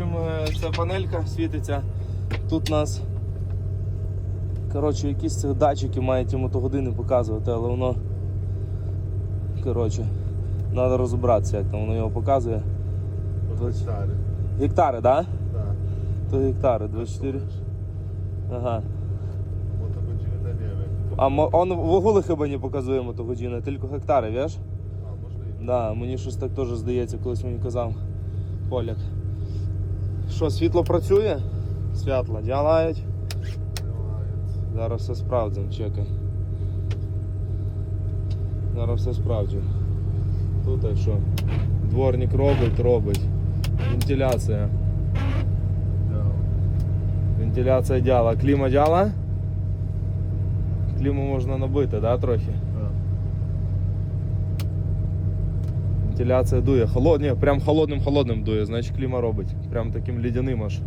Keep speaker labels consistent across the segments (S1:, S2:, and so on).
S1: общем, е, ця панелька світиться. Тут у нас коротше, якісь ці датчики мають йому то години показувати, але воно. Коротше, треба розібратися, як там воно його показує.
S2: Старий.
S1: Гектари, так? Да?
S2: Так.
S1: То гектари, 24. Ага.
S2: Та не.
S1: А он вогули хіба не показує мотогодини, тільки гектари, віж?
S2: А, можливо.
S1: Да, мені щось так теж здається, колись мені казав Поляк. Що, світло працює? Світло ділають. Зараз все справдимо, чекай. Зараз все справдимо. Тут так що? Дворник робить, робить. Вентиляція. Вентиляція дяла. Кліма дяла? Кліму можна набити, да, трохи?
S2: Так.
S1: Вентиляція дує. Холод... Ні, прям холодним-холодним дує, значить кліма робить. Прям таким лідяним аж.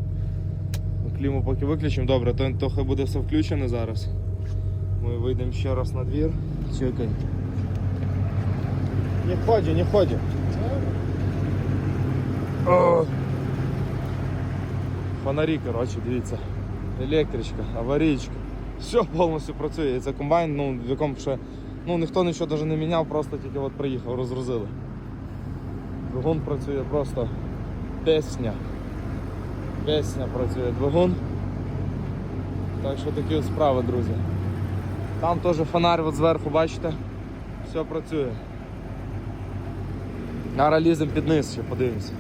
S1: Ну, Кліму поки виключимо, добре, то, то хай буде все включене зараз. Ми вийдемо ще раз на двір. Чекай. Не ході, не ході. О! Фонарі, коротше, дивіться. Електричка, аварійка. Все повністю працює. Це комбайн, ну, в якому ще ну, ніхто нічого навіть не міняв, просто тільки от приїхав, розгрузили. Двигун працює просто песня. Песня працює двигун. Так що такі от справи, друзі. Там теж фонарь от зверху, бачите? Все працює. Зараз ліземо під низ ще, подивимося.